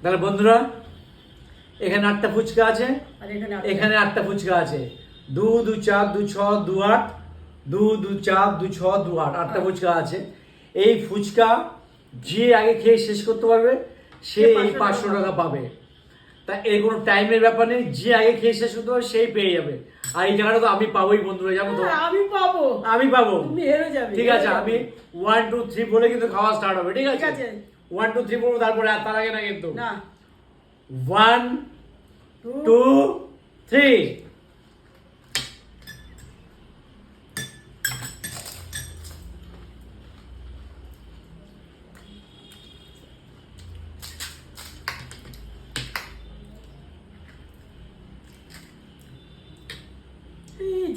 তাহলে বন্ধুরা এখানে আটটা ফুচকা আছে। এখানে আটটা। ফুচকা আছে। দু দু চার দু ছ দু আট। দু দু চার দু ছ দু আট। আটটা হ্যাঁ। ফুচকা আছে। এই ফুচকা যে আগে খেয়ে শেষ করতে পারবে সে এই পাঁচশো টাকা পাবে। তা এর কোনো টাইমের ব্যাপার নেই যে আগে খেয়ে শেষ করতে পারবে সেই পেয়ে যাবে। আর এই জায়গাটা তো আমি পাবোই বন্ধুরা যাব তো? হ্যাঁ, আমি পাবো। আমি পাবো। তুমি হেরে যাবে। ঠিক আছে আমি ওয়ান টু থ্রি বলে কিন্তু খাওয়া স্টার্ট হবে ঠিক আছে। ওয়ান টু থ্রি বলব তারপরে আর তার আগে না কিন্তু। না। ওয়ান টু থ্রি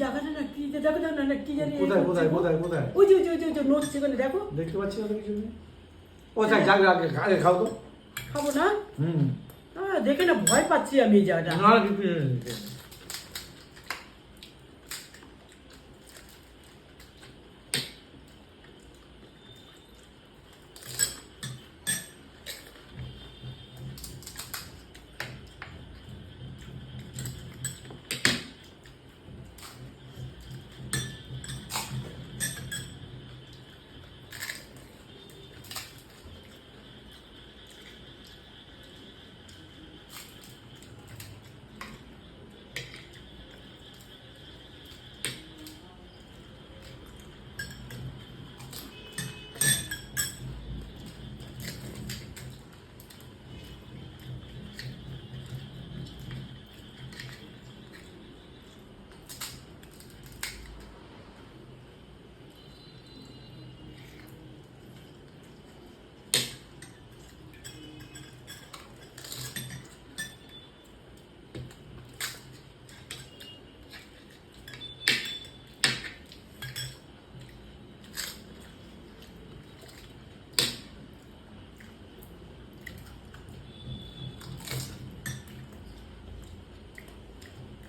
জায়গাটা না কি যে দেখো না না কি জানি কোথায় এই কোথায় করছে গো। কোথায় কোথায়? ওই যে ওই যে ওই যে, ওই যে দেখো। দেখতে পাচ্ছি না তো কিছু নেই ও থাক যাক আগে আগে খাও তো। খাব না? হুম। দেখে না ভয় পাচ্ছি আমি এই জায়গাটা। না কিছু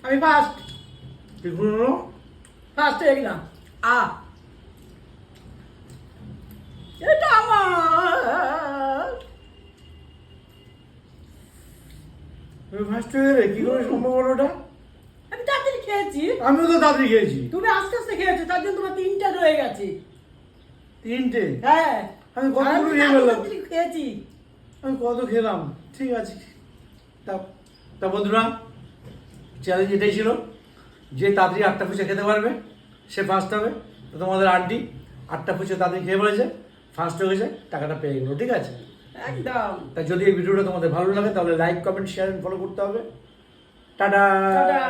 আমি ফার্স্ট কি করল ফার্স্ট হয়ে গেলাম। আ। এটা আমার। ফার্স্ট হয়ে গেলে কি করে সম্ভব হলো ওটা? আমি তাড়াতাড়ি খেয়েছি। আমিও তো তাড়াতাড়ি খেয়েছি। তুমি আস্তে আস্তে খেয়েছো তার জন্য তোমার তিনটা রয়ে গেছে। তিনটে? হ্যাঁ। আমি কতগুলো নিয়ে তাড়াতাড়ি খেয়েছি। আমি কত খেলাম? ঠিক আছে। তা তা বন্ধুরা চ্যালেঞ্জ এটাই ছিল যে তাড়াতাড়ি আটটা ফুচা খেতে পারবে সে ফার্স্ট হবে। তো তোমাদের আন্টি আটটা ফুচা তাড়াতাড়ি খেয়ে বলেছে ফার্স্ট হয়েছে টাকাটা পেয়ে গেলো ঠিক আছে? একদম। তা যদি এই ভিডিওটা তোমাদের ভালো লাগে তাহলে লাইক কমেন্ট শেয়ার ফলো করতে হবে। টাটা! টাটা!